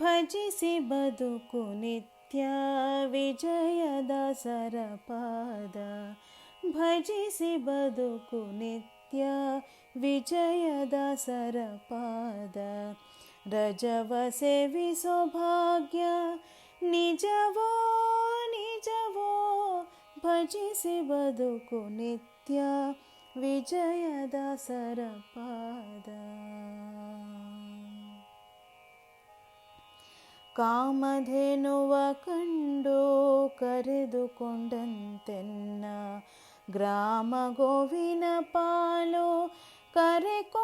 भजिसि बदुकु कुनित्य विजयद सरपाद भजिसि बदुकु कुनित्य विजयद सरपाद रजवसे विसौभाग्य निजवो निजवो। भजिसि बदुकु कुनित्य विजयद सरपाद ಕಾಮಧೇನುವ ಕಂಡು ಕರೆದುಕೊಂಡಂತೆನ್ನ ಗ್ರಾಮ ಗೋವಿನ ಪಾಲು ಕರೆಕೊಂಬಿವಿಹಿಯನ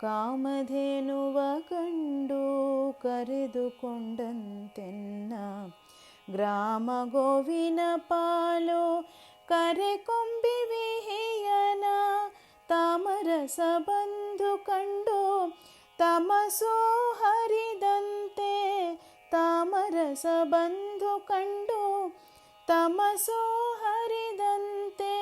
ಕಾಮಧೇನುವ ಕಂಡು ಕರೆದುಕೊಂಡಂತೆನ್ನ ಗ್ರಾಮ ಗೋವಿನ ಪಾಲು ಕರೆಕೊಂಬಿವಿಹಿಯನ ತಾಮರಸ ಬಂಧು ಕಂಡು ತಮಸೋ ಹರಿದಂತೆ ತಾಮರಸ ಬಂಧು ಕಂಡು, ತಮಸೋ ಹರಿದಂತೆ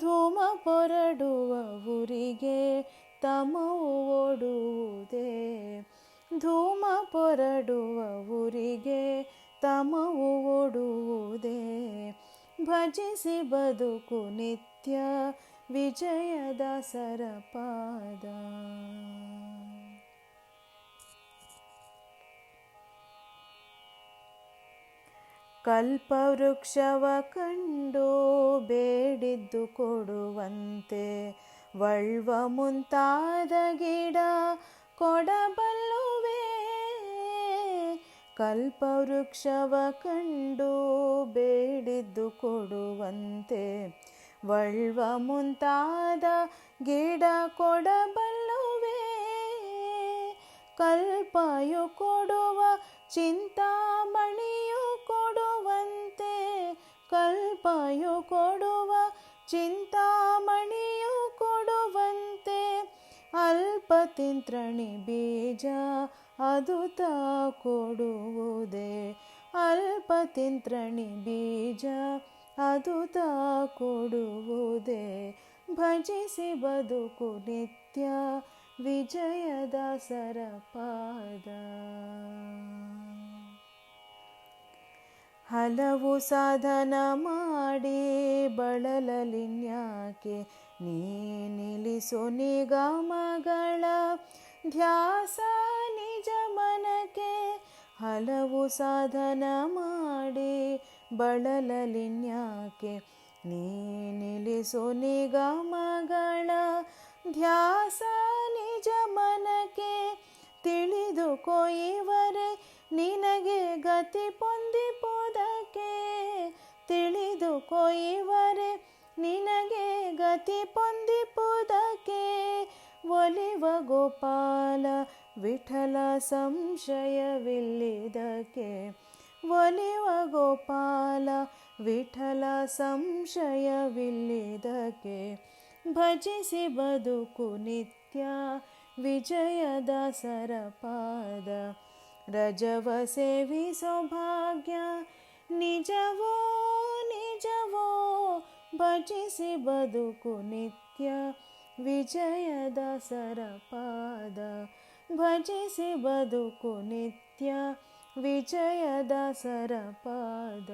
ಧೂಮ ಪೊರಡುವ ಊರಿಗೆ ತಮವು ಓಡುವುದೇ. ಧೂಮ ಪೊರಡುವ ಊರಿಗೆ ತಮವು ಓಡುವುದೇ. ಭಜಿಸಿ ಬದುಕು ನಿತ್ಯ ವಿಜಯದ ಸರಪಾದ ಕಲ್ಪವೃಕ್ಷವ ಕಂಡು ಬೇಡಿದ್ದು ಕೊಡುವಂತೆ ವಳ್ವ ಮುಂತಾದ ಗಿಡ ಕೊಡಬಲ್ಲುವೆ. ಕಲ್ಪವೃಕ್ಷವ ಕಂಡು ಬೇಡಿದ್ದು ಕೊಡುವಂತೆ ವಳ್ವ ಮುಂತಾದ ಗಿಡ ಕೊಡಬಲ್ಲುವೆ. ಕಲ್ಪಾಯು ಕೊಡುವ ಕೊಡುವಂತೆ ಕಲ್ಪಾಯು ಕೊಡುವ, ಚಿಂತಾಮಣಿಯು ಕೊಡುವಂತೆ. ಅಲ್ಪತಿಂತ್ರಣಿ ಬೀಜ ಅದು ತಾ ಕೊಡುವುದೇ. ಅಲ್ಪತಿಂತ್ರಣಿ ಬೀಜ ಅದು ತಾ ಕೊಡುವುದೇ. ಭಜಿಸಿ ಬದುಕು ನಿತ್ಯ ವಿಜಯದಾಸರ ಸರಪಾದ ಹಲವು ಸಾಧನ ಮಾಡಿ ಬಳಲಲಿನ್ಯಾಕೆ ನೀ ನಿಲ್ಲಿಸು ನಿಗಮಗಳ ಧ್ಯಾಸ ನಿಜ ಮನಕ್ಕೆ. ಹಲವು ಸಾಧನ ಮಾಡಿ ಬಳಲಲಿನ್ಯಾಕೆ ನೀ ನಿಲ್ಲಿಸು ನಿಗಮಗಳ ಧ್ಯಾಸ ನಿಜ ಮನಕ್ಕೆ. ತಿಳಿದು ನಿನಗೆ ಗತಿ ಪೊಂದಿಪುದಕ್ಕೆ ತಿಳಿದು ಕೊಯ್ಯವರೆ, ನಿನಗೆ ಗತಿ ಪೊಂದಿಪುದಕ್ಕೆ. ಒಲಿವ ಗೋಪಾಲ, ವಿಠಲ ಸಂಶಯವಿಲ್ಲಿದಕ್ಕೆ ಒಲಿವ ಗೋಪಾಲ, ವಿಠಲ ಸಂಶಯವಿಲ್ಲಿದಕ್ಕೆ ಭಜಿಸಿ ಬದುಕು ನಿತ್ಯ ವಿಜಯದ ಸರಪಾದ ರಜವ ಸೇವಿಸೋ ಭಾಗ್ಯ ನಿಜವೋ ನಿಜವೋ ಭಜಿಸಿ ಬದುಕು ನಿತ್ಯ ವಿಜಯದ ಸರಪಾದ ಭಜಿಸಿ ಬದುಕು ನಿತ್ಯ ವಿಜಯದ ಸರಪಾದ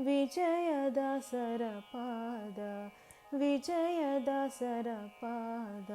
ವಿಜಯದ ಸರಪಾದ ವಿಜಯದ ಸರಪಾದ